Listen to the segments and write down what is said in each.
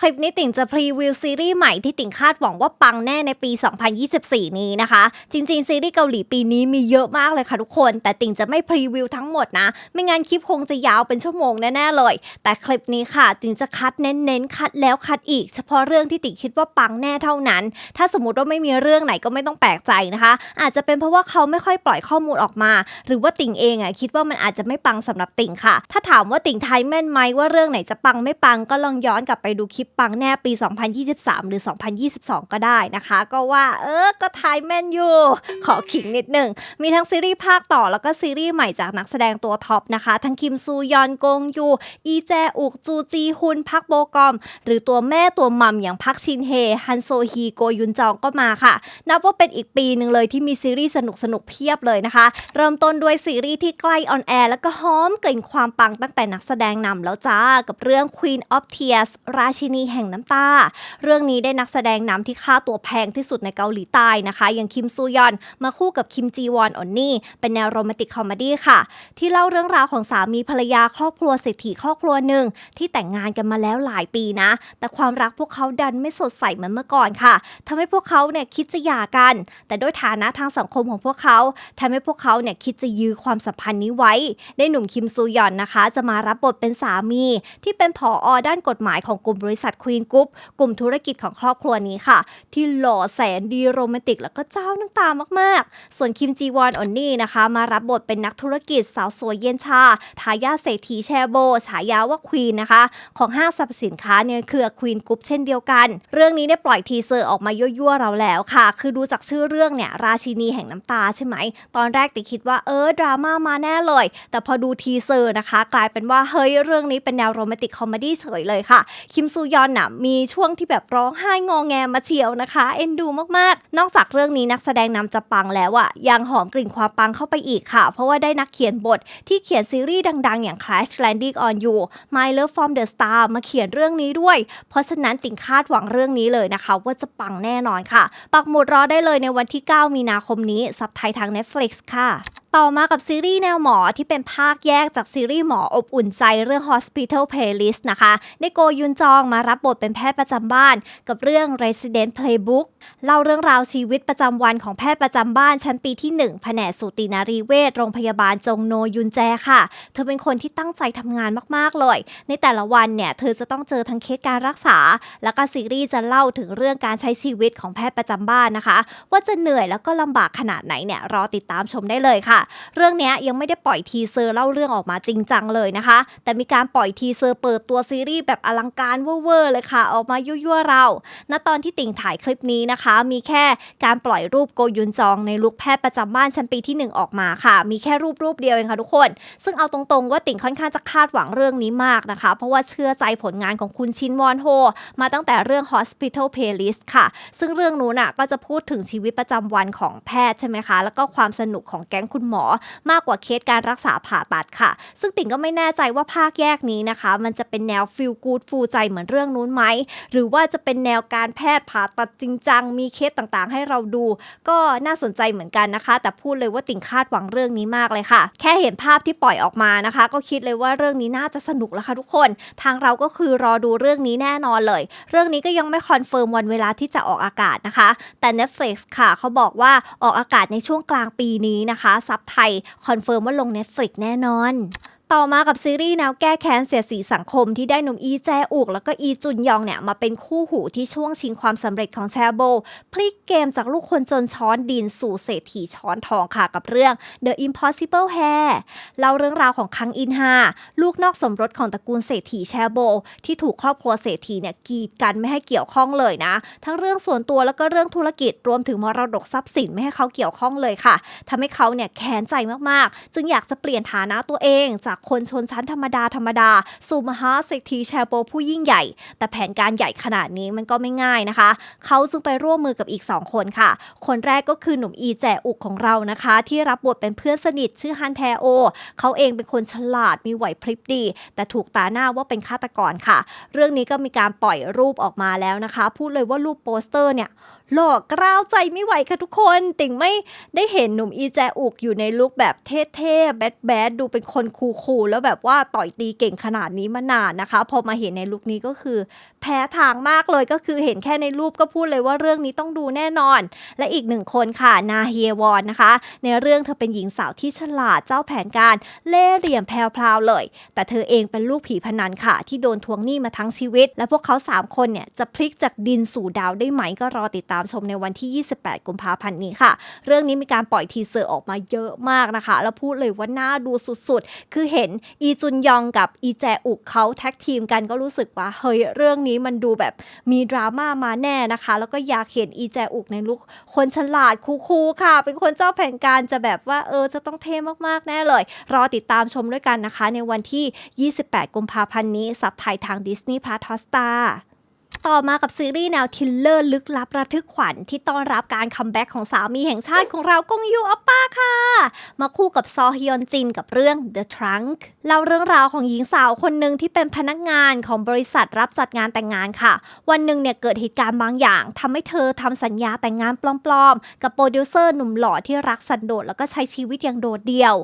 คลิปนี้ติ่งจะพรีวิวซีรีส์ใหม่ที่ติ่งคาดหวังว่าปังแน่ในปี 2024 นี้นะคะ จริง ๆ ซีรีส์เกาหลีปีนี้มีเยอะมากเลยค่ะทุกคน แต่ติ่งจะไม่พรีวิวทั้งหมดนะ ไม่งั้นคลิปคงจะยาวเป็นชั่วโมงแน่ๆเลย แต่คลิปนี้ค่ะ ติ่งจะคัดเน้นๆคัดแล้วคัดอีก เฉพาะเรื่องที่ติ่งคิดว่าปังแน่เท่านั้น ถ้าสมมติว่าไม่มีเรื่องไหนก็ไม่ต้องแปลกใจนะคะ อาจจะเป็นเพราะว่าเขาไม่ค่อยปล่อยข้อมูลออกมา หรือว่าติ่งเองอะคิดว่ามันอาจจะไม่ปังสำหรับติ่งค่ะ ถ้าถามว่าติ่งไทยแม่นไหมว่าเรื่องไหนจะปังไม่ปังก็ลองย้อนกลับไปดูคลิปปังแน่ปี 2023 หรือ 2022 ก็ได้นะคะ ก็ว่าเออก็ไทยแมนอยู่ขอขิงนิดหนึ่ง มีทั้งซีรีส์ภาคต่อแล้วก็ซีรีส์ใหม่จากนักแสดงตัวท็อปนะคะ ทั้งคิมซูยอนกงยู อีแจอุกจูจีฮุนพักโบกอม หรือตัวแม่ตัวมัมอย่างพักชินเฮ ฮันโซฮีโกยุนจองก็มาค่ะ นับว่าเป็นอีกปีหนึ่งเลยที่มีซีรีส์สนุกสนุกเพียบเลยนะคะ เริ่มต้นด้วยซีรีส์ที่ใกล้ออนแอร์แล้วก็หอมกลิ่นความปังตั้งแต่นักแสดงนำแล้วจ้ากับเรื่อง Queen of Tears ราชินีแห่งน้ำตา เรื่องนี้ได้นักแสดงนำที่ค่าตัวแพงที่สุดในเกาหลีใต้นะคะ อย่างคิมซูยอน มาคู่กับคิมจีวอนออนนี่ เป็นแนวโรแมนติกคอมดี้ค่ะ ที่เล่าเรื่องราวของสามีภรรยาครอบครัวเศรษฐีครอบครัวหนึ่ง ที่แต่งงานกันมาแล้วหลายปีนะ แต่ความรักพวกเขาดันไม่สดใสเหมือนเมื่อก่อนค่ะทำให้พวกเขาเนี่ยคิดจะหย่ากัน แต่ด้วยฐานะทางสังคมของพวกเขาทำให้พวกเขาเนี่ยคิดจะยื้อความสัมพันธ์นี้ไว้ ได้หนุ่มคิมซูยอนนะคะ จะมารับบทเป็นสามี ที่เป็นผออด้านกฎหมายของกลุ่มบริษัทควีนกรุ๊ปกลุ่มธุรกิจของครอบครัวนี้ค่ะ ที่หล่อแสนดีโรแมนติก แล้วก็เจ้าน้ำตามากๆ ส่วนคิมจีวอนออนนี่นะคะ มารับบทเป็นนักธุรกิจสาวสวยเย็นชา ทายาทเศรษฐีแชโบ ฉายาว่าควีนนะคะ ของห้างสรรพสินค้าในเครือควีนกรุ๊ปเช่นเดียวกัน เรื่องนี้ได้ปล่อยทีเซอร์ออกมายั่วๆเราแล้วค่ะ คือดูจากชื่อเรื่องเนี่ยราชินีแห่งน้ำตาใช่ไหม ตอนแรกติคิดว่าเออดราม่ามาแน่เลย แต่พอดูทีเซอร์นะคะ กลายเป็นว่าเฮ้ยเรื่องนี้เป็นแนวโรแมนติกคอมเมดี้เฉยเลยค่ะ คิมซูยอนน่ะมีช่วงที่แบบร้องไห้งอแงมาเชียวนะคะ เอ็นดูมากๆ นอกจากเรื่องนี้นักแสดงนำจะปังแล้วอะยังหอมกลิ่นความปังเข้าไปอีกค่ะ เพราะว่าได้นักเขียนบทที่เขียนซีรีส์ดังๆ อย่าง Crash Landing on You My Love from the Star มาเขียนเรื่องนี้ด้วย เพราะฉะนั้นติ่งคาดหวังเรื่องนี้เลยนะคะ ว่าจะปังแน่นอนค่ะ ปักหมุดรอได้เลยในวันที่ 9 มีนาคมนี้ซับไทยทาง Netflix ค่ะ ต่อมากับซีรีส์แนวหมอที่เป็นภาคแยกจากซีรีส์หมออบอุ่นใจเรื่อง Hospital Playlist นะคะได้โกยุนจองมารับบทเป็นแพทย์ประจำบ้าน กับเรื่อง Resident Playbook เล่าเรื่องราวชีวิตประจำวันของแพทย์ประจำบ้านชั้นปีที่ 1 แผนกสูตินารีเวชโรงพยาบาลจงโนยุนแจค่ะ เธอเป็นคนที่ตั้งใจทำงานมากๆเลย ในแต่ละวันเนี่ยเธอจะต้องเจอทั้งเคสการรักษา แล้วก็ซีรีส์จะเล่าถึงเรื่องการใช้ชีวิตของแพทย์ประจำบ้านนะคะ ว่าจะเหนื่อยแล้วก็ลำบากขนาดไหนเนี่ยรอติดตามชมได้เลยค่ะเรื่องนี้ยังไม่ได้ปล่อยทีเซอร์เล่าเรื่องออกมาจริงจังเลยนะคะ แต่มีการปล่อยทีเซอร์เปิดตัวซีรีส์แบบอลังการเวอร์เลยค่ะ ออกมายั่วๆเราณตอนที่ติ่งถ่ายคลิปนี้นะคะ มีแค่การปล่อยรูปโกยุนจองในลุคแพทย์ประจำบ้านชั้นปีที่ 1 ออกมาค่ะ มีแค่รูปรูปเดียวเองค่ะทุกคน ซึ่งเอาตรงๆว่าติ่งค่อนข้างจะคาดหวังเรื่องนี้มากนะคะ เพราะว่าเชื่อใจผลงานของคุณชินวอนโฮมาตั้งแต่เรื่อง Hospital Playlist ค่ะ ซึ่งเรื่องนู้นน่ะก็จะพูดถึงชีวิตประจำวันของแพทย์ใช่ไหมคะ แล้วก็ความสนุกของแก๊งคุณหมอมากกว่าเคสการรักษาผ่าตัดค่ะ ซึ่งติ่งก็ไม่แน่ใจว่าภาคแยกนี้นะคะ มันจะเป็นแนวฟิลกูดฟูใจเหมือนเรื่องนู้นไหม หรือว่าจะเป็นแนวการแพทย์ผ่าตัดจริงจังมีเคสต่างๆ ให้เราดู ก็น่าสนใจเหมือนกันนะคะ แต่พูดเลยว่าติ่งคาดหวังเรื่องนี้มากเลยค่ะ แค่เห็นภาพที่ปล่อยออกมานะคะ ก็คิดเลยว่าเรื่องนี้น่าจะสนุกแล้วค่ะทุกคน ทางเราก็คือรอดูเรื่องนี้แน่นอนเลย เรื่องนี้ก็ยังไม่คอนเฟิร์มวันเวลาที่จะออกอากาศนะคะ แต่ Netflix ค่ะเขาบอกว่าออกอากาศในช่วงกลางปีนี้นะคะซับไทย คอนเฟิร์มว่าลง Netflix แน่นอน ต่อมากับซีรีส์แนวแก้แค้นเสียดสีสังคมที่ได้หนุ่มอีแจอุก แล้วก็อีจุนยองเนี่ยมาเป็นคู่หูที่ช่วงชิงความสำเร็จของแชโบพลิกเกมจากลูกคนจนช้อนดินสู่เศรษฐีช้อนทองค่ะกับเรื่อง The Impossible Hair เล่าเรื่องราวของคังอินฮาลูกนอกสมรสของตระกูลเศรษฐีแชโบ ที่ถูกครอบครัวเศรษฐีเนี่ยกีดกันไม่ให้เกี่ยวข้องเลยนะ ทั้งเรื่องส่วนตัวแล้วก็เรื่องธุรกิจรวมถึงมรดกทรัพย์สินไม่ให้เขาเกี่ยวข้องเลยค่ะทำให้เขาเนี่ยแค้นใจมากๆ จึงอยากจะเปลี่ยนฐานะตัวเองจากคนชนชั้นธรรมดาธรรมดา สู่มหาเศรษฐีแชโบผู้ยิ่งใหญ่ แต่แผนการใหญ่ขนาดนี้มันก็ไม่ง่ายนะคะ เขาจึงไปร่วมมือกับอีก 2 คนค่ะ คนแรกก็คือหนุ่มอีแจอุกของเรานะคะ ที่รับบทเป็นเพื่อนสนิทชื่อฮันแทโอ เขาเองเป็นคนฉลาดมีไหวพริบดี แต่ถูกตาหน้าว่าเป็นฆาตกรค่ะ เรื่องนี้ก็มีการปล่อยรูปออกมาแล้วนะคะ พูดเลยว่ารูปโปสเตอร์เนี่ย หล่อกล้าวใจไม่ไหวค่ะทุกคน ติ่งไม่ได้เห็นหนุ่มอีแจอุกอยู่ในลุคแบบเท่ๆแบดแบดๆ ดูเป็นคนคูลๆ แล้วแบบว่าต่อยตีเก่งขนาดนี้มานานนะคะ พอมาเห็นในลุคนี้ก็คือ แพ้ทางมากเลยก็คือเห็นแค่ในรูปก็พูดเลยว่าเรื่องนี้ต้องดูแน่นอน และอีกหนึ่งคนค่ะนาเฮียวอนนะคะ ในเรื่องเธอเป็นหญิงสาวที่ฉลาดเจ้าแผนการเล่ห์เหลี่ยมแพรวๆเลย แต่เธอเองเป็นลูกผีพนันค่ะ ที่โดนทวงหนี้มาทั้งชีวิต และพวกเขา3คนเนี่ยจะพลิกจากดินสู่ดาวได้ไหมก็รอติดตามามชมในวันที่ 28 กุมภาพันธ์นี้ค่ะ เรื่องนี้มีการปล่อยทีเซอร์ออกมาเยอะมากนะคะ แล้วพูดเลยว่าน่าดูสุดๆ คือเห็นอีจุนยองกับอีแจอุกเขาแท็กทีมกันก็รู้สึกว่าเฮ้ยเรื่องนี้มันดูแบบมีดราม่ามาแน่นะคะ แล้วก็อยากเห็นอีแจอุกในลุคคนฉลาดคูลๆค่ะ เป็นคนเจ้าแผนการจะแบบว่าเออจะต้องเท่มากๆแน่เลย รอติดตามชมด้วยกันนะคะ ในวันที่ 28 กุมภาพันธ์นี้สับไทยทาง Disney Plus Hotstar ต่อมากับซีรีส์แนวทิลเลอร์ลึกลับระทึกขวัญที่ต้อนรับการคัมแบ็กของสามีแห่งชาติของเรากงยูอัปป้าค่ะ มาคู่กับซอฮยอนจินกับเรื่อง The Trunk เล่าเรื่องราวของหญิงสาวคนหนึ่งที่เป็นพนักงานของบริษัทรับจัดงานแต่งงานค่ะ วันหนึ่งเนี่ยเกิดเหตุการณ์บางอย่างทำให้เธอทำสัญญาแต่งงานปลอมๆ กับโปรดิวเซอร์หนุ่มหล่อที่รักสันโดษแล้วก็ใช้ชีวิตอย่างโดดเดี่ยว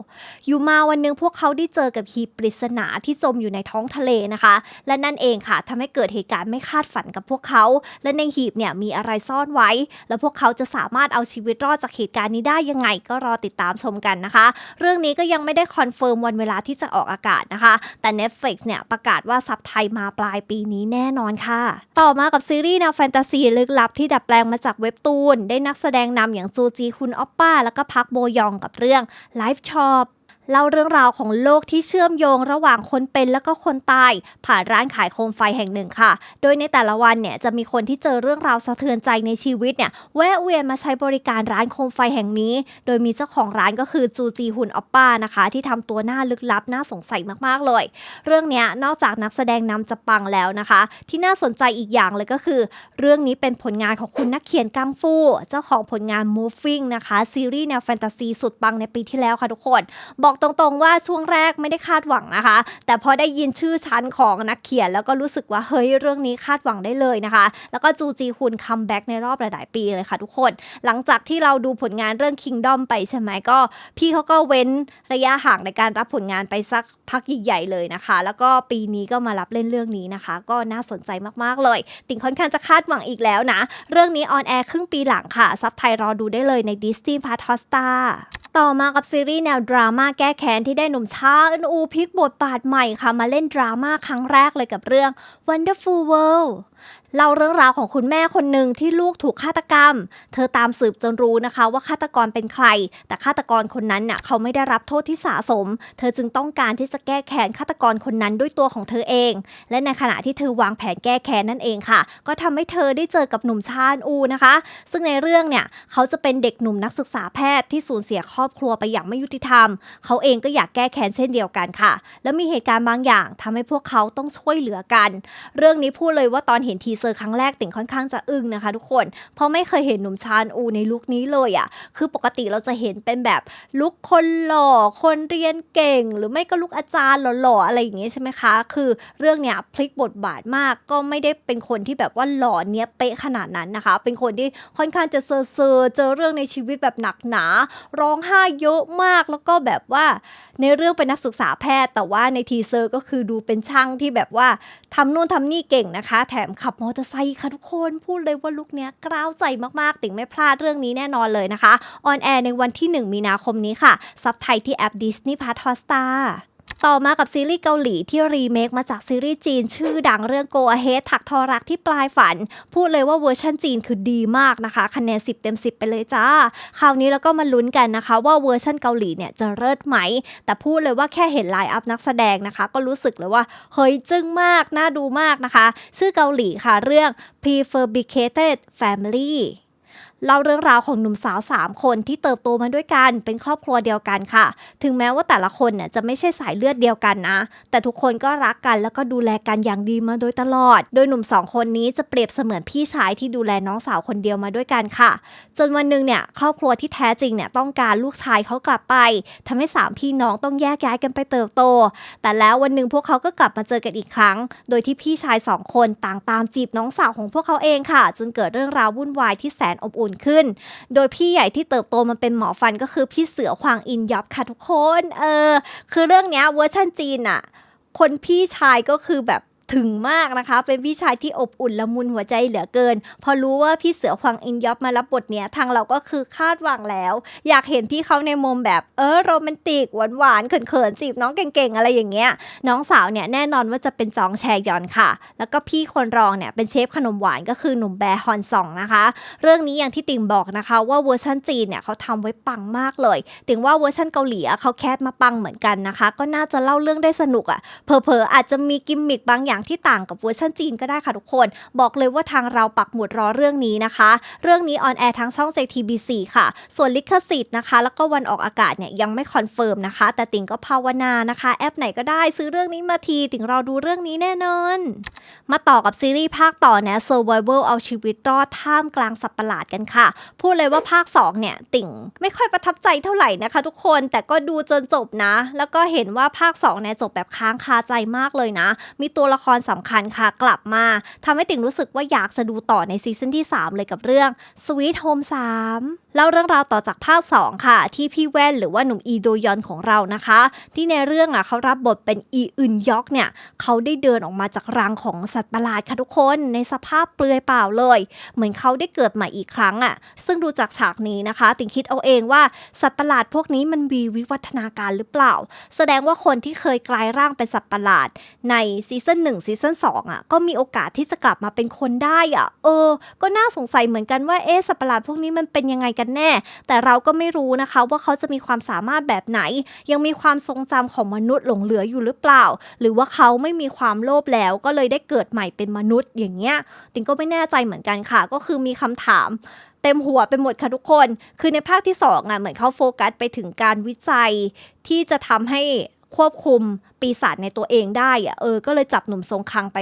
อยู่มาวันหนึ่งพวกเขาได้เจอกับหีบปริศนาที่จมอยู่ในท้องทะเลนะคะ และนั่นเองค่ะทำให้เกิดเหตุการณ์ไม่คาดฝันกับพวกเขา และในหีบเนี่ยมีอะไรซ่อนไว้ แล้วพวกเขาจะสามารถเอาชีวิตรอดจากเหตุการณ์นี้ได้ยังไงก็รอติดตามชมกันนะคะ เรื่องนี้ก็ยังไม่ได้คอนเฟิร์มวันเวลาที่จะออกอากาศนะคะ แต่ Netflix เนี่ยประกาศว่าซับไทยมาปลายปีนี้แน่นอนค่ะ ต่อมากับซีรีส์แนวแฟนตาซีลึกลับที่ดัดแปลงมาจากเว็บตูน ได้นักแสดงนำอย่างซูจีคุณออปป้า แล้วก็พักโบยองกับเรื่อง Life Shop เล่าเรื่องราวของโลกที่เชื่อมโยงระหว่างคนเป็นแล้วก็คนตาย ผ่านร้านขายโคมไฟแห่งหนึ่งค่ะ โดยในแต่ละวันเนี่ยจะมีคนที่เจอเรื่องราวสะเทือนใจในชีวิตเนี่ยแวะเวียนมาใช้บริการร้านโคมไฟแห่งนี้ โดยมีเจ้าของร้านก็คือจูจีฮุนอปป้านะคะ ที่ทำตัวหน้าลึกลับน่าสงสัยมากๆเลย เรื่องนี้นอกจากนักแสดงนำจะปังแล้วนะคะ ที่น่าสนใจอีกอย่างเลยก็คือ เรื่องนี้เป็นผลงานของคุณนักเขียนกังฟู เจ้าของผลงาน Moving นะคะซีรีส์แนวแฟนตาซีสุดปังในปีที่แล้วค่ะทุกคนบอกตรงๆว่าช่วงแรกไม่ได้คาดหวังนะคะ แต่พอได้ยินชื่อชั้นของนักเขียนแล้วก็รู้สึกว่าเฮ้ยเรื่องนี้คาดหวังได้เลยนะคะ แล้วก็จูจีฮุนคัมแบ็กในรอบหลายๆปีเลยค่ะทุกคน หลังจากที่เราดูผลงานเรื่อง Kingdom ไปใช่ไหมก็ พี่เขาก็เว้นระยะห่างในการรับผลงานไปสักพักใหญ่ๆเลยนะคะ แล้วก็ปีนี้ก็มารับเล่นเรื่องนี้นะคะ ก็น่าสนใจมากๆเลย ติ่งค่อนข้างจะคาดหวังอีกแล้วนะ เรื่องนี้ออนแอร์ครึ่งปีหลังค่ะ ซับไทยรอดูได้เลยใน Disney Plus Hotstar ต่อมากับซีรีส์แนวดราม่าแก้แค้นที่ได้หนุ่มชาอึนอูพลิกบทบาทใหม่ค่ะ มาเล่นดราม่าครั้งแรกเลยกับเรื่อง Wonderful World เล่าเรื่องราวของคุณแม่คนหนึ่งที่ลูกถูกฆาตกรรม เธอตามสืบจนรู้นะคะ ว่าฆาตกรเป็นใคร แต่ฆาตกรคนนั้นน่ะเขาไม่ได้รับโทษที่สะสม เธอจึงต้องการที่จะแก้แค้นฆาตกรคนนั้นด้วยตัวของเธอเอง และในขณะที่เธอวางแผนแก้แค้นนั่นเองค่ะ ก็ทำให้เธอได้เจอกับหนุ่มชาญอูนะคะ ซึ่งในเรื่องเนี่ยเขาจะเป็นเด็กหนุ่มนักศึกษาแพทย์ที่สูญเสียครอบครัวไปอย่างไม่ยุติธรรม เขาเองก็อยากแก้แค้นเช่นเดียวกันค่ะ แล้วมีเหตุการณ์บางอย่างทำให้พวกเขาต้องช่วยเหลือกัน เรื่องนี้พูดเลยว่าตอนเห็นทีเซอร์ครั้งแรกติ่งค่อนข้างจะอึ้งนะคะ ทุกคน เพราะไม่เคยเห็นหนุ่มชาญอูในลุคนี้เลยอะ่ะ คือปกติเราจะเห็นเป็นแบบลุคคนหล่อ คนเรียนเก่ง หรือไม่ก็ลุคอาจารย์หล่อๆอะไรอย่างเงี้ยใช่ไหมคะ คือเรื่องเนี้ยพลิกบทบาทมาก ก็ไม่ได้เป็นคนที่แบบว่าหล่อเนี้ยเป๊ะขนาดนั้นนะคะ เป็นคนที่ค่อนข้างจะเซอร์เซอร์เจอเรื่องในชีวิตแบบหนักหนา ร้องไห้เยอะมากแล้วก็แบบว่าในเรื่องเป็นนักศึกษาแพทย์ แต่ว่าในทีเซอร์ก็คือดูเป็นช่างที่แบบว่าทำนู่นทำนี่เก่งนะคะ แถมขับมอเตอร์ไซค์ค่ะทุกคนพูดเลยว่าลุกเนี้ยกล้าวใจมากๆ ติ่งไม่พลาดเรื่องนี้แน่นอนเลยนะคะออนแอร์ในวันที่ 1 มีนาคมนี้ค่ะซับไทยที่แอปดิสนีย์พาร์ทฮอสตา ต่อมากับซีรีส์เกาหลีที่รีเมคมาจากซีรีส์จีน ชื่อดังเรื่อง Go Ahead ถักทอรักที่ปลายฝัน พูดเลยว่าเวอร์ชันจีนคือดีมากนะคะ คะแนน 10 เต็ม 10 ไปเลยจ้า คราวนี้แล้วก็มาลุ้นกันนะคะ ว่าเวอร์ชันเกาหลีเนี่ยจะเลิศไหม แต่พูดเลยว่าแค่เห็นไลน์อัพนักแสดงนะคะ ก็รู้สึกเลยว่า เฮ้ยจึ้งมาก น่าดูมากนะคะ ชื่อเกาหลีค่ะเรื่อง Prefabricated Family เล่าเรื่องราวของหนุ่มสาว 3 คนที่เติบโตมาด้วยกันเป็นครอบครัวเดียวกันค่ะ ถึงแม้ว่าแต่ละคนเนี่ยจะไม่ใช่สายเลือดเดียวกันนะ แต่ทุกคนก็รักกันแล้วก็ดูแลกันอย่างดีมาโดยตลอด โดยหนุ่มสองคนนี้จะเปรียบเสมือนพี่ชายที่ดูแลน้องสาวคนเดียวมาด้วยกันค่ะ จนวันหนึ่งเนี่ยครอบครัวที่แท้จริงเนี่ยต้องการลูกชายเขากลับไปทำให้สามพี่น้องต้องแยกย้ายกันไปเติบโต แต่แล้ววันหนึ่งพวกเขาก็กลับมาเจอกันอีกครั้ง โดยที่พี่ชายสองคนต่างตามจีบน้องสาวของพวกเขาเองค่ะจนเกิดเรื่องราววุ่นวายที่แสนอบอุ่นขึ้น โดยพี่ใหญ่ที่เติบโตมาเป็นหมอฟันก็คือพี่เสือควางอินยอบค่ะทุกคน เออ คือเรื่องเนี้ยเวอร์ชันจีนอะคนพี่ชายก็คือแบบ ถึงมากนะคะ เป็นพี่ชายที่อบอุ่นละมุนหัวใจเหลือเกิน พอรู้ว่าพี่เสือควางอินยอบมารับบทเนี้ยทางเราก็คือคาดหวังแล้ว อยากเห็นพี่เขาในมุมแบบเออโรแมนติก หวานๆเขินๆจีบน้องเก่งๆ อะไรอย่างเงี้ย น้องสาวเนี่ยแน่นอนว่าจะเป็นจองแชยอนค่ะ แล้วก็พี่คนรองเนี่ยเป็นเชฟขนมหวานก็คือหนุ่มแบฮอนซองนะคะ เรื่องนี้อย่างที่ติ่งบอกนะคะว่าเวอร์ชันจีนเนี่ยเขาทำไว้ปังมากเลยติ่งว่าเวอร์ชันเกาหลีเขาแคสมาปังเหมือนกันนะคะ ก็น่าจะเล่าเรื่องได้สนุกอะ่ะเผลอๆอาจจะมีกิมมิคบางอย่างที่ต่างกับเวอร์ชันจีนก็ได้ค่ะทุกคน บอกเลยว่าทางเราปักหมุดรอเรื่องนี้นะคะ เรื่องนี้ออนแอร์ทั้งช่อง JTBC ค่ะ ส่วนลิขสิทธิ์นะคะ แล้วก็วันออกอากาศเนี่ยยังไม่คอนเฟิร์มนะคะ แต่ติ่งก็ภาวนานะคะ แอปไหนก็ได้ซื้อเรื่องนี้มาทีติ่งรอดูเรื่องนี้แน่นอน มาต่อกับซีรีส์ภาคต่อนะ Survival เอาชีวิตรอดท่ามกลางสัตว์ประหลาดกันค่ะ พูดเลยว่าภาค 2 เนี่ย ติ่งไม่ค่อยประทับใจเท่าไหร่นะคะ ทุกคนแต่ก็ดูจนจบนะ แล้วก็เห็นว่าภาค2เนี่ยจบแบบค้างคาใจมากเลยนะ มีตัวละครสำคัญค่ะกลับมาทำให้ติ่งรู้สึกว่าอยากจะดูต่อในซีซั่นที่ 3 เลยกับเรื่อง Sweet Home 3เล่าเรื่องราวต่อจากภาค 2 ค่ะ ที่พี่แว่นหรือว่าหนุ่มอีโดยอนของเรานะคะ ที่ในเรื่องอะเขารับบทเป็นอีอึนยอกเนี่ยเขาได้เดินออกมาจากรังของสัตว์ประหลาดค่ะทุกคนในสภาพเปลือยเปล่าเลย เหมือนเขาได้เกิดใหม่อีกครั้งอะซึ่งดูจากฉากนี้นะคะ ติงคิดเอาเองว่าสัตว์ประหลาดพวกนี้มันมีวิวัฒนาการหรือเปล่า แสดงว่าคนที่เคยกลายร่างเป็นสัตว์ประหลาดในซีซั่นหนึ่งซีซั่นสองอะก็มีโอกาสที่จะกลับมาเป็นคนได้อะ เออ ก็น่าสงสัยเหมือนกันว่าเอ๊ะสัตว์ประหลาดพวกนี้มันเป็นยังไงกันแน่ แต่เราก็ไม่รู้นะคะว่าเขาจะมีความสามารถแบบไหน ยังมีความทรงจำของมนุษย์หลงเหลืออยู่หรือเปล่า หรือว่าเขาไม่มีความโลภแล้วก็เลยได้เกิดใหม่เป็นมนุษย์อย่างเงี้ยติงก็ไม่แน่ใจเหมือนกันค่ะ ก็คือมีคำถามเต็มหัวไปหมดค่ะทุกคน คือในภาคที่สองอะเหมือนเขาโฟกัสไปถึงการวิจัย ที่จะทำให้ควบคุมปีศาจในตัวเองได้อะเออ ก็เลยจับหนุ่มทรงคังไป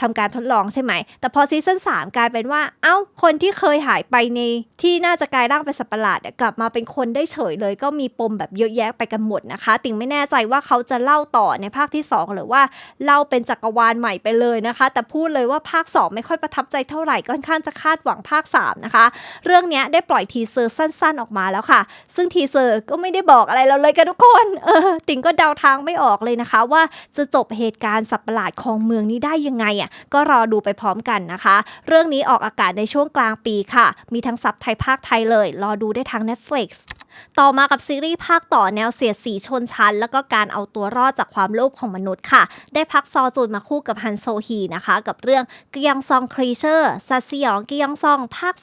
ทำการทดลองใช่ไหม แต่พอซีซั่น3กลายเป็นว่า เอ้า คนที่เคยหายไปในที่น่าจะกลายร่างเป็นสัตว์ประหลาดกลับมาเป็นคนได้เฉยเลย ก็มีปมแบบเยอะแยะไปกันหมดนะคะ ติ่งไม่แน่ใจว่าเขาจะเล่าต่อในภาคที่ 2 หรือว่าเล่าเป็นจักรวาลใหม่ไปเลยนะคะ แต่พูดเลยว่าภาค 2 ไม่ค่อยประทับใจเท่าไหร่ก็ค่อนข้างจะคาดหวังภาค 3 นะคะ เรื่องนี้ได้ปล่อยทีเซอร์สั้น ๆ ออกมาแล้วค่ะ ซึ่งทีเซอร์ก็ไม่ได้บอกอะไรเราเลยกันทุกคนเออติ่งก็เดาทางไม่ออกเลยนะคะว่าจะจบเหตุการณ์สับประหลาดของเมืองนี้ได้ยังไงอะก็รอดูไปพร้อมกันนะคะ เรื่องนี้ออกอากาศในช่วงกลางปีค่ะ มีทั้งซับไทยภาคไทยเลย รอดูได้ทาง Netflix ต่อมากับซีรีส์ภาคต่อแนวเสียดสีชนชั้น แล้วก็การเอาตัวรอดจากความโลภของมนุษย์ค่ะ ได้พักซอจูนมาคู่กับฮันโซฮีนะคะ กับเรื่องเกียงซองครีเชอร์สัตว์สยองเกียงซองภาค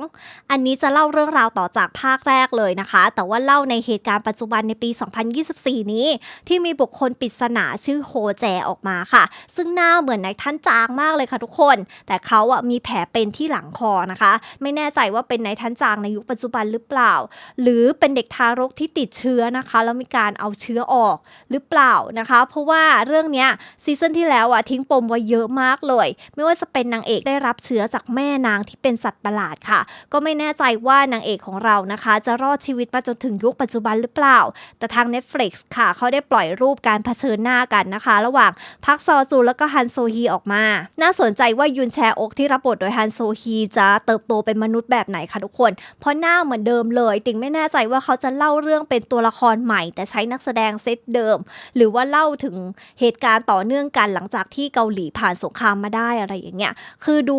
2 อันนี้จะเล่าเรื่องราวต่อจากภาคแรกเลยนะคะ แต่ว่าเล่าในเหตุการณ์ปัจจุบันในปี 2024 นี้ ที่มีบุคคลปริศนาชื่อโฮแจออกมาค่ะ ซึ่งหน้าเหมือนนายท่านจางมากเลยค่ะทุกคน แต่เขาอะมีแผลเป็นที่หลังคอนะคะ ไม่แน่ใจว่าเป็นนายท่านจางในยุคปัจจุบันหรือเปล่า หรือเป็นเด็กทารกที่ติดเชื้อนะคะแล้วมีการเอาเชื้อออกหรือเปล่านะคะ เพราะว่าเรื่องนี้ซีซั่นที่แล้วอะทิ้งปมไว้เยอะมากเลย ไม่ว่าจะเป็นนางเอกได้รับเชื้อจากแม่นางที่เป็นสัตว์ประหลาดค่ะ ก็ไม่แน่ใจว่านางเอกของเรานะคะ จะรอดชีวิตมาจนถึงยุคปัจจุบันหรือเปล่า แต่ทาง Netflix ค่ะ เขาได้ปล่อยรูปการเผชิญหน้ากันนะคะ ระหว่างพักซอจูแล้วก็ฮันโซฮีออกมา น่าสนใจว่ายุนแชอกที่รับบทโดยฮันโซฮีจะเติบโตเป็นมนุษย์แบบไหนคะทุกคน เพราะหน้าเหมือนเดิมเลย ติงไม่แน่ใจว่าเขาจะเล่าเรื่องเป็นตัวละครใหม่ แต่ใช้นักแสดงเซตเดิม หรือว่าเล่าถึงเหตุการณ์ต่อเนื่องกันหลังจากที่เกาหลีผ่านสงครามมาได้อะไรอย่างเงี้ยคือดู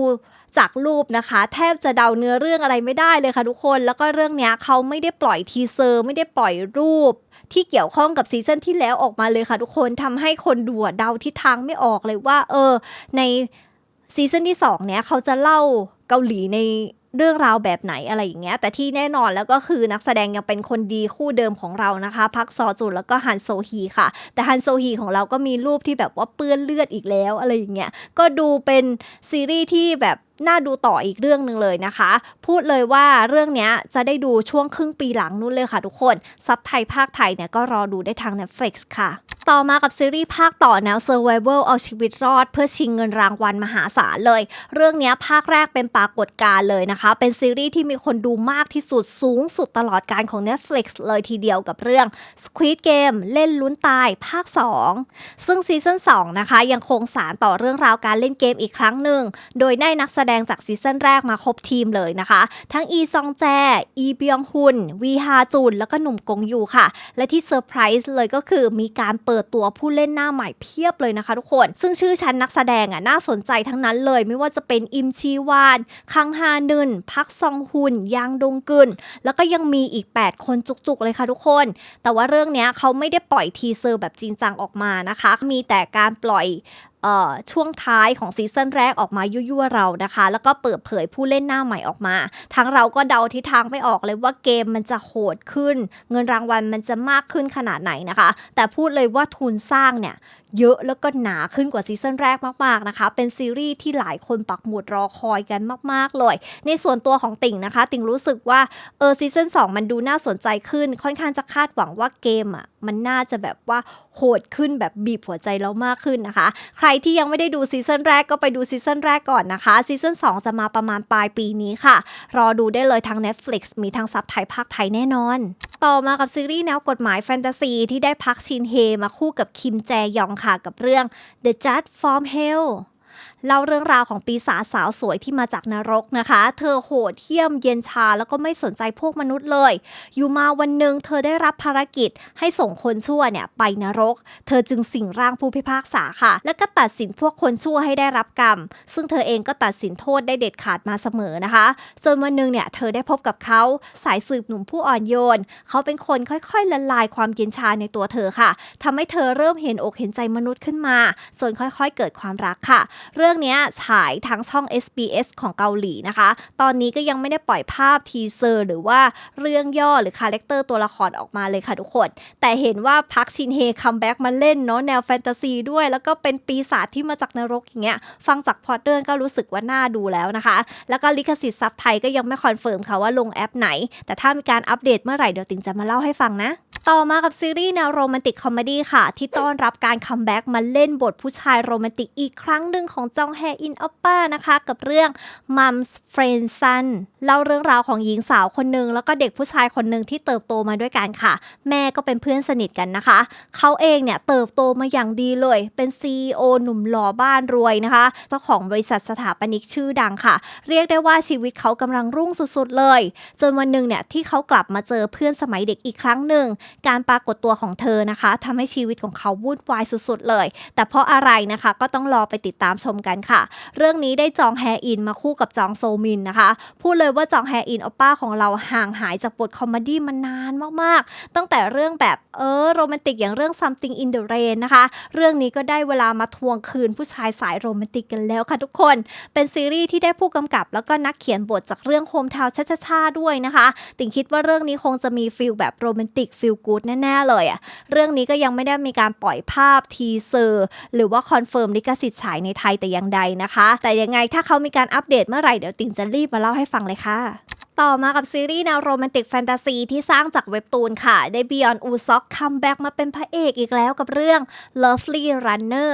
จากรูปนะคะ แทบจะเดาเนื้อเรื่องอะไรไม่ได้เลยค่ะทุกคนแล้วก็เรื่องเนี้ยเขาไม่ได้ปล่อยทีเซอร์ ไม่ได้ปล่อยรูป ที่เกี่ยวข้องกับซีซั่นที่แล้วออกมาเลยค่ะทุกคนทำให้คนดูเดาทิศทางไม่ออกเลยว่า เออ ในซีซั่นที่2เนี้ยเขาจะเล่าเกาหลีใน เรื่องราวแบบไหนอะไรอย่างเงี้ย แต่ที่แน่นอนแล้วก็คือนักแสดงยังเป็นคนดีคู่เดิมของเรานะคะพักซอจุนแล้วก็ฮันโซฮีค่ะ แต่ฮันโซฮีของเราก็มีรูปที่แบบว่าเปื้อนเลือดอีกแล้วอะไรอย่างเงี้ยก็ดูเป็นซีรีส์ที่แบบ น่าดูต่ออีกเรื่องหนึ่งเลยนะคะ พูดเลยว่าเรื่องนี้จะได้ดูช่วงครึ่งปีหลังนู้นเลยค่ะทุกคน ซับไทยภาคไทยเนี่ยก็รอดูได้ทาง Netflix ค่ะต่อมากับซีรีส์ภาคต่อแนว Survival เอาชีวิตรอด เพื่อชิงเงินรางวัลมหาศาลเลย เรื่องนี้ภาคแรกเป็นปรากฏการณ์เลยนะคะ เป็นซีรีส์ที่มีคนดูมากที่สุดสูงสุดตลอดการของ Netflix เลยทีเดียวกับเรื่อง Squid Game เล่นลุ้นตายภาค 2 ซึ่งซีซั่น2นะคะยังคงสารต่อเรื่องราวการเล่นเกมอีกครั้งหนึ่ง โดยได้นักแสดงจากซีซั่นแรกมาครบทีมเลยนะคะ ทั้งอีซองแจ อีเบียงฮุน วีฮาจุน แล้วก็หนุ่มกงยูค่ะ และที่เซอร์ไพรส์เลยก็คือมีการเปิดตัวผู้เล่นหน้าใหม่เพียบเลยนะคะทุกคน ซึ่งชื่อชั้นนักแสดงอะน่าสนใจทั้งนั้นเลย ไม่ว่าจะเป็นอิมชีวาน คังฮานึน พักซองฮุน ยางดงกึน แล้วก็ยังมีอีก 8 คนจุกๆเลยค่ะทุกคน แต่ว่าเรื่องเนี้ยเขาไม่ได้ปล่อยทีเซอร์แบบจริงจังออกมานะคะ มีแต่การปล่อย ช่วงท้ายของซีซั่นแรกออกมายั่วๆเรานะคะ แล้วก็เปิดเผยผู้เล่นหน้าใหม่ออกมา ทั้งเราก็เดาทิศทางไม่ออกเลยว่าเกมมันจะโหดขึ้น เงินรางวัลมันจะมากขึ้นขนาดไหนนะคะ แต่พูดเลยว่าทุนสร้างเนี่ย เยอะแล้วก็หนาขึ้นกว่าซีซั่นแรกมากๆนะคะ เป็นซีรีส์ที่หลายคนปักหมุดรอคอยกันมาก ๆ เลย ในส่วนตัวของติ่งนะคะ ติ่งรู้สึกว่าเออซีซั่น2 มันดูน่าสนใจขึ้น ค่อนข้างจะคาดหวังว่าเกมอะมันน่าจะแบบว่าโหดขึ้นแบบบีบหัวใจเรามากขึ้นนะคะ ใครที่ยังไม่ได้ดูซีซั่นแรกก็ไปดูซีซั่นแรกก่อนนะคะซีซั่น2 จะมาประมาณปลายปีนี้ค่ะ รอดูได้เลยทาง Netflix มีทั้งซับไทยภาคไทยแน่นอน ต่อมากับซีรีส์แนวกฎหมายแฟนตาซีที่ได้พักชินเฮมาคู่กับคิมแจยองค่ะกับเรื่อง The Judge from Hell เล่าเรื่องราวของปีศาจสาวสวยที่มาจากนรกนะคะ เธอโหดเหี้ยมเย็นชาแล้วก็ไม่สนใจพวกมนุษย์เลย อยู่มาวันหนึ่งเธอได้รับภารกิจให้ส่งคนชั่วเนี่ยไปนรก เธอจึงสิงร่างผู้พิพากษาค่ะ แล้วก็ตัดสินพวกคนชั่วให้ได้รับกรรม ซึ่งเธอเองก็ตัดสินโทษได้เด็ดขาดมาเสมอนะคะจนวันหนึ่งเนี่ยเธอได้พบกับเขาสายสืบหนุ่มผู้อ่อนโยน เขาเป็นคนค่อยๆละลายความเย็นชาในตัวเธอค่ะทำให้เธอเริ่มเห็นอกเห็นใจมนุษย์ขึ้นมาส่วนค่อยๆ เกิดความรักค่ะเรื่องเนี้ฉายทางช่อง SBS ของเกาหลีนะคะ ตอนนี้ก็ยังไม่ได้ปล่อยภาพทีเซอร์ หรือว่าเรื่องย่อหรือคาแรคเตอร์ตัวละครออกมาเลยค่ะทุกคน แต่เห็นว่าพักชินเฮคัมแบ็กมาเล่นเนาะแนวแฟนตาซีด้วย แล้วก็เป็นปีศาจที่มาจากนรกอย่างเงี้ย ฟังจากพอดเดิร์ก็รู้สึกว่าน่าดูแล้วนะคะ แล้วก็ลิขสิทธิ์ซับไทยก็ยังไม่คอนเฟิร์มค่ะว่าลงแอปไหน แต่ถ้ามีการอัปเดตเมื่อไหร่เดี๋ยวติงจะมาเล่าให้ฟังนะต่อมากับซีรีส์แนวโรแมนติกคอมเมดี้ค่ะ ที่ต้อนรับการคัมแบ็กมาเล่นบทผู้ชายโรแมนติกอีกครั้งหนึ่งของจจองแฮอินออปป้านะคะกับเรื่อง Mom's Friend Son เล่าเรื่องราวของหญิงสาวคนหนึ่งแล้วก็เด็กผู้ชายคนหนึ่งที่เติบโตมาด้วยกันค่ะ แม่ก็เป็นเพื่อนสนิทกันนะคะ เขาเองเนี่ยเติบโตมาอย่างดีเลย เป็น CEO หนุ่มหล่อบ้านรวยนะคะเจ้าของบริษัทสถาปนิกชื่อดังค่ะ เรียกได้ว่าชีวิตเขากำลังรุ่งสุดๆเลย จนวันหนึ่งเนี่ยที่เขากลับมาเจอเพื่อนสมัยเด็กอีกครั้งหนึ่งการปรากฏตัวของเธอนะคะทำให้ชีวิตของเขาวุ่นวายสุดๆเลย แต่เพราะอะไรนะคะก็ต้องรอไปติดตามชมกันค่ะ เรื่องนี้ได้จองแฮอินมาคู่กับจองโซมินนะคะ พูดเลยว่าจองแฮอินอป้าของเราห่างหายจากบทคอมเมดี้มานานมากๆ ตั้งแต่เรื่องแบบเออโรแมนติกอย่างเรื่อง something in the rain นะคะ เรื่องนี้ก็ได้เวลามาทวงคืนผู้ชายสายโรแมนติกกันแล้วค่ะทุกคน เป็นซีรีส์ที่ได้ผู้กำกับ แล้วก็นักเขียนบทจากเรื่องโฮมทาวน์ชาๆด้วยนะคะ ติงคิดว่าเรื่องนี้คงจะมีฟิลแบบโรแมนติกฟิลกู๊ดแน่ๆเลยอะเรื่องนี้ก็ยังไม่ได้มีการปล่อยภาพทีเซอร์หรือว่าคอนเฟิร์มลิขสิทธิ์ฉายในไทยแต่อย่างใดนะคะ แต่ยังไงถ้าเขามีการอัปเดตเมื่อไหร่เดี๋ยวติ่งจะรีบมาเล่าให้ฟังเลยค่ะต่อมากับซีรีส์แนวโรแมนติกแฟนตาซีที่สร้างจากเว็บตูนค่ะ ได้บิยอนอูซ็อกคัมแบ็กมาเป็นพระเอกอีกแล้วกับเรื่อง Lovely Runner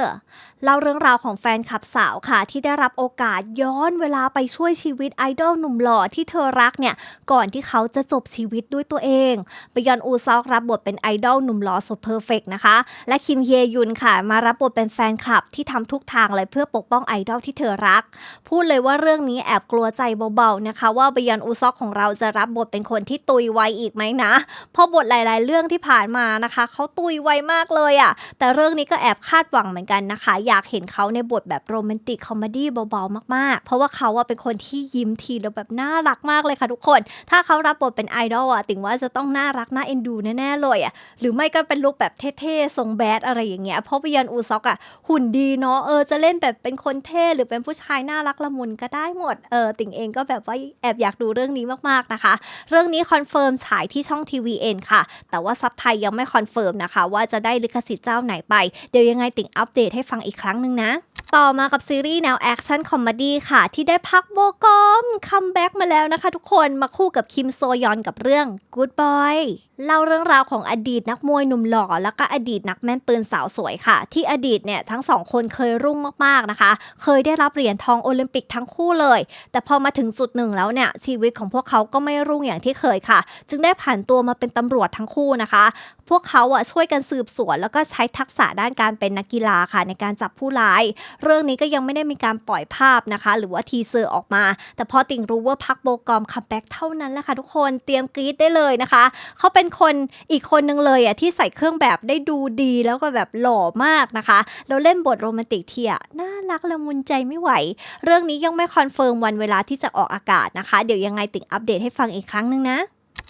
เล่าเรื่องราวของแฟนคลับสาวค่ะ ที่ได้รับโอกาสย้อนเวลาไปช่วยชีวิตไอดอลหนุ่มหล่อที่เธอรักเนี่ย ก่อนที่เขาจะจบชีวิตด้วยตัวเองบิยอนอูซอกรับบทเป็นไอดอลหนุ่มหล่อสุดเพอร์เฟกนะคะ และคิมเฮยุนค่ะ มารับบทเป็นแฟนคลับที่ทำทุกทางเลยเพื่อปกป้องไอดอลที่เธอรัก พูดเลยว่าเรื่องนี้แอบกลัวใจเบาๆนะคะ ว่าบยอนอูซอกของเราจะรับบทเป็นคนที่ตุยไวอีกไหมนะ เพราะบทหลาย ๆ เรื่องที่ผ่านมานะคะ เขาตุยไวมากเลยอะ่ะแต่เรื่องนี้ก็แอบคาดหวังเหมือนกันนะคะอยากเห็นเขาในบทแบบโรแมนติกคอมเมดี้เบาๆมากๆ เพราะว่าเขาอะเป็นคนที่ยิ้มทีแล้วแบบน่ารักมากเลยค่ะทุกคน ถ้าเขารับบทเป็นไอดอลอะติงว่าจะต้องน่ารักน่าเอ็นดูแน่ๆเลยอะหรือไม่ก็เป็นลุคแบบเท่ๆทรงแบดอะไรอย่างเงี้ยเพราะบยอนอูซอกอะหุ่นดีเนาะเออจะเล่นแบบเป็นคนเท่หรือเป็นผู้ชายน่ารักละมุนก็ได้หมดเออติงเองก็แบบว่าแอบอยากดูเรื่องนี้มากๆนะคะ เรื่องนี้คอนเฟิร์มฉายที่ช่องทีวีเอ็นค่ะ แต่ว่าซับไทยยังไม่คอนเฟิร์มนะคะ ว่าจะได้ลิขสิทธิ์เจ้าไหนไปเดี๋ยวยังไงติ่งอัปเดตให้ฟังอีกครั้งหนึ่งนะ ต่อมากับซีรีส์แนวแอคชั่นคอมเมดี้ค่ะ ที่ได้พักโบกอมคัมแบ็กมาแล้วนะคะทุกคนมาคู่กับคิมโซยอนกับเรื่อง Good Boy เล่าเรื่องราวของอดีตนักมวยหนุ่มหล่อ แล้วก็อดีตนักแม่นปืนสาวสวยค่ะ ที่อดีตเนี่ยทั้งสองคนเคยรุ่งมากๆนะคะ เคยได้รับเหรียญทองโอลิมปิกทั้งคู่เลย แต่พอมาถึงจุดหนึ่งแล้วเนี่ยชีวิตของพวกเขาก็ไม่รุ่งอย่างที่เคยค่ะ จึงได้ผ่านตัวมาเป็นตำรวจทั้งคู่นะคะ พวกเขาอะช่วยกันสืบสวน แล้วก็ใช้ทักษะด้านการเป็นนักกีฬาค่ะในการจับผู้ร้าย เรื่องนี้ก็ยังไม่ได้มีการปล่อยภาพนะคะ หรือว่าทีเซอร์ออกมา แต่พอติ่งรู้ว่าพักโบกอมคัมแบ็กเท่านั้นแหละค่ะทุกคนเตรียมกรี๊ดได้เลยนะคะ เขาเป็นคนอีกคนนึงเลยอะที่ใส่เครื่องแบบได้ดูดีแล้วก็แบบหล่อมากนะคะแล้วเล่นบทโรแมนติกที่น่ารักละมุนใจไม่ไหว เรื่องนี้ยังไม่คอนเฟิร์มวันเวลาที่จะออกอากาศนะคะ เดี๋ยวยังไงติ่งอัปเดตให้ฟังอีกครั้งนึงนะ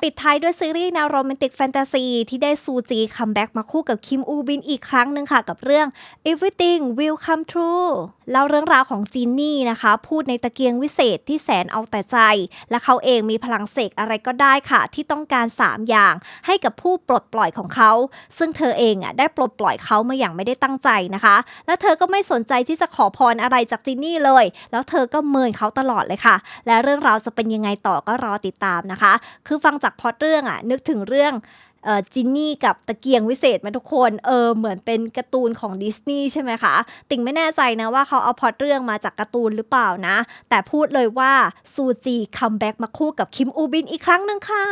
ปิดท้ายด้วยซีรีส์แนวโรแมนติกแฟนตาซีที่ได้ซูจีคัมแบ็กมาคู่กับคิมอูบินอีกครั้งหนึ่งค่ะ กับเรื่อง Everything Will Come True เล่าเรื่องราวของจีนนี่นะคะ พูดในตะเกียงวิเศษที่แสนเอาแต่ใจ และเขาเองมีพลังเสกอะไรก็ได้ค่ะ ที่ต้องการ 3 อย่าง ให้กับผู้ปลดปล่อยของเขา ซึ่งเธอเองอะได้ปลดปล่อยเขามาอย่างไม่ได้ตั้งใจนะคะ และเธอก็ไม่สนใจที่จะขอพรอะไรจากจินนี่เลย แล้วเธอก็เมินเขาตลอดเลยค่ะ และเรื่องราวจะเป็นยังไงต่อก็รอติดตามนะคะ คือฟังจากพอตเรื่องอะนึกถึงเรื่องจินนี่กับตะเกียงวิเศษมาทุกคน เออ เหมือนเป็นการ์ตูนของดิสนีย์ใช่ไหมคะ ติ่งไม่แน่ใจนะว่าเขาเอาพอตเรื่องมาจากการ์ตูนหรือเปล่านะ แต่พูดเลยว่าซูจีคัมแบ็กมาคู่กับคิมอูบินอีกครั้งหนึ่งค่ะ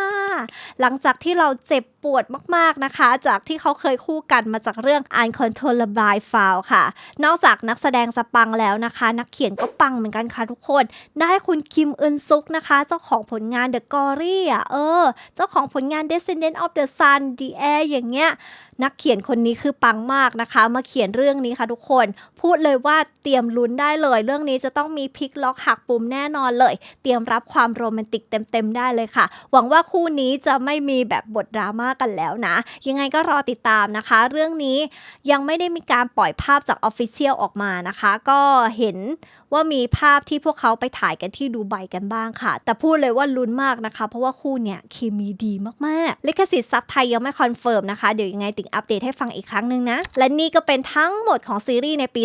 หลังจากที่เราเจ็บ ปวดมากๆนะคะ จากที่เขาเคยคู่กันมาจากเรื่อง Uncontrollable Foul ค่ะ นอกจากนักแสดงจะปังแล้วนะคะ นักเขียนก็ปังเหมือนกันค่ะทุกคน ได้คุณคิมอึนซุกนะคะ เจ้าของผลงาน The Glory อะเออ เจ้าของผลงาน Descendant of the Sun The Air อย่างเงี้ยนักเขียนคนนี้คือปังมากนะคะ มาเขียนเรื่องนี้ค่ะทุกคน พูดเลยว่าเตรียมลุ้นได้เลย เรื่องนี้จะต้องมีพลิกล็อกหักปุ่มแน่นอนเลย เตรียมรับความโรแมนติกเต็มๆได้เลยค่ะ หวังว่าคู่นี้จะไม่มีแบบบทดราม่ากันแล้วนะ ยังไงก็รอติดตามนะคะ เรื่องนี้ยังไม่ได้มีการปล่อยภาพจากออฟฟิเชียลออกมานะคะ ก็เห็น ว่ามีภาพที่พวกเขาไปถ่ายกันที่ดูไบกันบ้างค่ะ แต่พูดเลยว่าลุ้นมากนะคะ เพราะว่าคู่เนี่ยเคมีดีมากๆลิขสิทธิ์ซับไทยยังไม่คอนเฟิร์มนะคะ เดี๋ยวยังไงติ่งอัปเดตให้ฟังอีกครั้งหนึ่งนะ และนี่ก็เป็นทั้งหมดของซีรีส์ในปี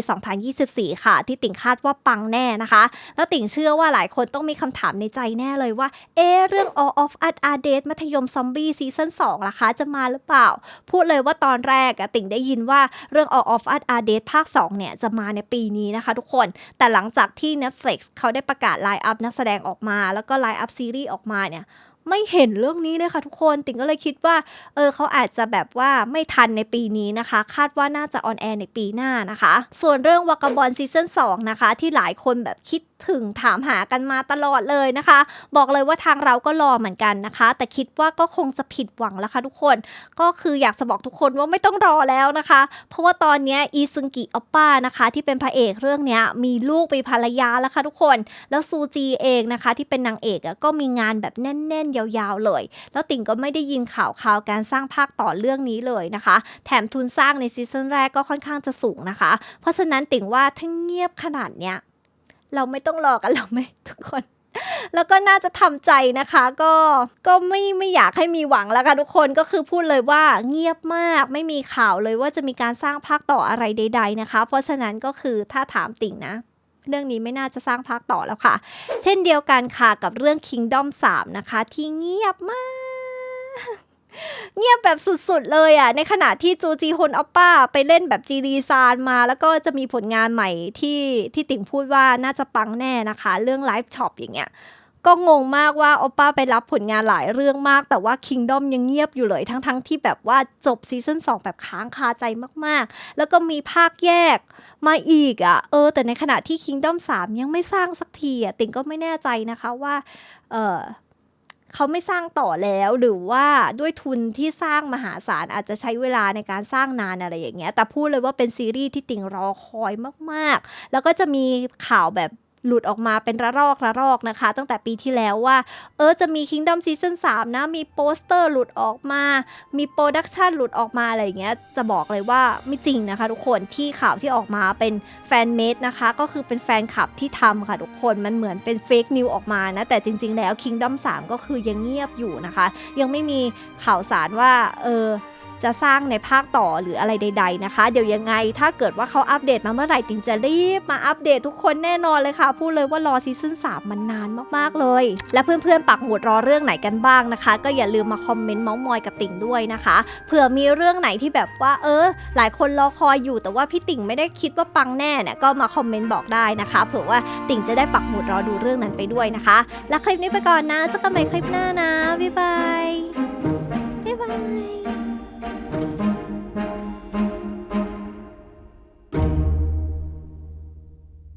2024 ค่ะ ที่ติ่งคาดว่าปังแน่นะคะ แล้วติ่งเชื่อว่าหลายคนต้องมีคำถามในใจแน่เลยว่า เอ๊เรื่อง All of Us Are Dead มัธยมซอมบี้ซีซั่น2ล่ะคะ จะมาหรือเปล่า พูดเลยว่าตอนแรกติ่งได้ยินว่าเรื่อง All of Us Are Dead ภาค 2 เนี่ยจะมาในปีนี้นะคะ ทุกคนแต่หลังจากที่ Netflix เขาได้ประกาศไลน์อัพนักแสดงออกมา แล้วก็ไลน์อัพซีรีส์ออกมาเนี่ย ไม่เห็นเรื่องนี้เลยค่ะทุกคนติ่งก็เลยคิดว่าเออเขาอาจจะแบบว่าไม่ทันในปีนี้นะคะ คาดว่าน่าจะออนแอร์ในปีหน้านะคะ ส่วนเรื่องวากาบอลซีซั่น2นะคะ ที่หลายคนแบบคิดถึงถามหากันมาตลอดเลยนะคะ บอกเลยว่าทางเราก็รอเหมือนกันนะคะ แต่คิดว่าก็คงจะผิดหวังแล้วค่ะทุกคน ก็คืออยากจะบอกทุกคนว่าไม่ต้องรอแล้วนะคะ เพราะว่าตอนนี้อีซึงกิออปป้านะคะ ที่เป็นพระเอกเรื่องนี้มีลูกมีภรรยาแล้วค่ะทุกคน แล้วซูจีเองนะคะ ที่เป็นนางเอกก็มีงานแบบแน่นๆยาวๆเลย แล้วติ่งก็ไม่ได้ยินข่าวข่าวการสร้างภาคต่อเรื่องนี้เลยนะคะ แถมทุนสร้างในซีซั่นแรกก็ค่อนข้างจะสูงนะคะ เพราะฉะนั้นติ่งว่าถ้าเงียบขนาดเนี้ยเราไม่ต้องรอกันเราไหมทุกคนแล้วก็น่าจะทำใจนะคะ ก็ก็ไม่ไม่อยากให้มีหวังแล้วค่ะทุกคนก็คือพูดเลยว่าเงียบมากไม่มีข่าวเลยว่าจะมีการสร้างภาคต่ออะไรใด ๆนะคะ เพราะฉะนั้นก็คือถ้าถามติ่งนะ เรื่องนี้ไม่น่าจะสร้างภาคต่อแล้วค่ะ เช่นเดียวกันค่ะกับเรื่อง Kingdom 3 นะคะ ที่เงียบมากเงียบแบบสุดๆเลยอะ ในขณะที่จูจีฮนออปป้าไปเล่นแบบจีรีซานมา แล้วก็จะมีผลงานใหม่ที่ที่ติ่งพูดว่าน่าจะปังแน่นะคะ เรื่องไลฟ์ช็อปอย่างเงี้ย ก็งงมากว่าโอป้าไปรับผลงานหลายเรื่องมาก แต่ว่า Kingdom ยังเงียบอยู่เลยทั้งๆทที่แบบว่าจบซีซั่น2 แบบค้างคาใจมากๆ แล้วก็มีภาคแยกมาอีกอะ่ะ เออ แต่ในขณะที่ Kingdom 3 ยังไม่สร้างสักทีอะ่ะติงก็ไม่แน่ใจนะคะว่า เออเขาไม่สร้างต่อแล้วหรือว่าด้วยทุนที่สร้างมหาศาลอาจจะใช้เวลาในการสร้างนานอะไรอย่างเงี้ย แต่พูดเลยว่าเป็นซีรีส์ที่ติ่งรอคอยมากๆ แล้วก็จะมีข่าวแบบ หลุดออกมาเป็นระลอกระลอกนะคะ ตั้งแต่ปีที่แล้วว่า เออจะมี Kingdom Season 3 นะ มีโปสเตอร์หลุดออกมา มีโปรดักชันหลุดออกมาอะไรอย่างเงี้ยจะบอกเลยว่าไม่จริงนะคะทุกคนที่ข่าวที่ออกมาเป็นแฟนเมดนะคะ ก็คือเป็นแฟนคลับที่ทำค่ะทุกคนมันเหมือนเป็นเฟกนิวออกมานะ แต่จริง ๆ แล้ว Kingdom 3 ก็คือยังเงียบอยู่นะคะ ยังไม่มีข่าวสารว่าเออ จะสร้างในภาคต่อหรืออะไรใด ๆนะคะ เดี๋ยวยังไงถ้าเกิดว่าเขาอัปเดตมาเมื่อไหร่ติงจะรีบมาอัปเดตทุกคนแน่นอนเลยค่ะ พูดเลยว่ารอซีซั่น3มันนานมากๆเลย และเพื่อนๆปักหมุดรอเรื่องไหนกันบ้างนะคะ ก็อย่าลืมมาคอมเมนต์เมาส์มอยกับติ่งด้วยนะคะเผื่อมีเรื่องไหนที่แบบว่า เออ หลายคนรอคอยอยู่แต่ว่าพี่ติ่งไม่ได้คิดว่าปังแน่เนี่ยก็มาคอมเมนต์บอกได้นะคะเผื่อว่าติ่งจะได้ปักหมุดรอดูเรื่องนั้นไปด้วยนะคะ และคลิปนี้ไปก่อนนะเจอกันใหม่คลิปหน้านะบ๊ายบายบ๊ายบาย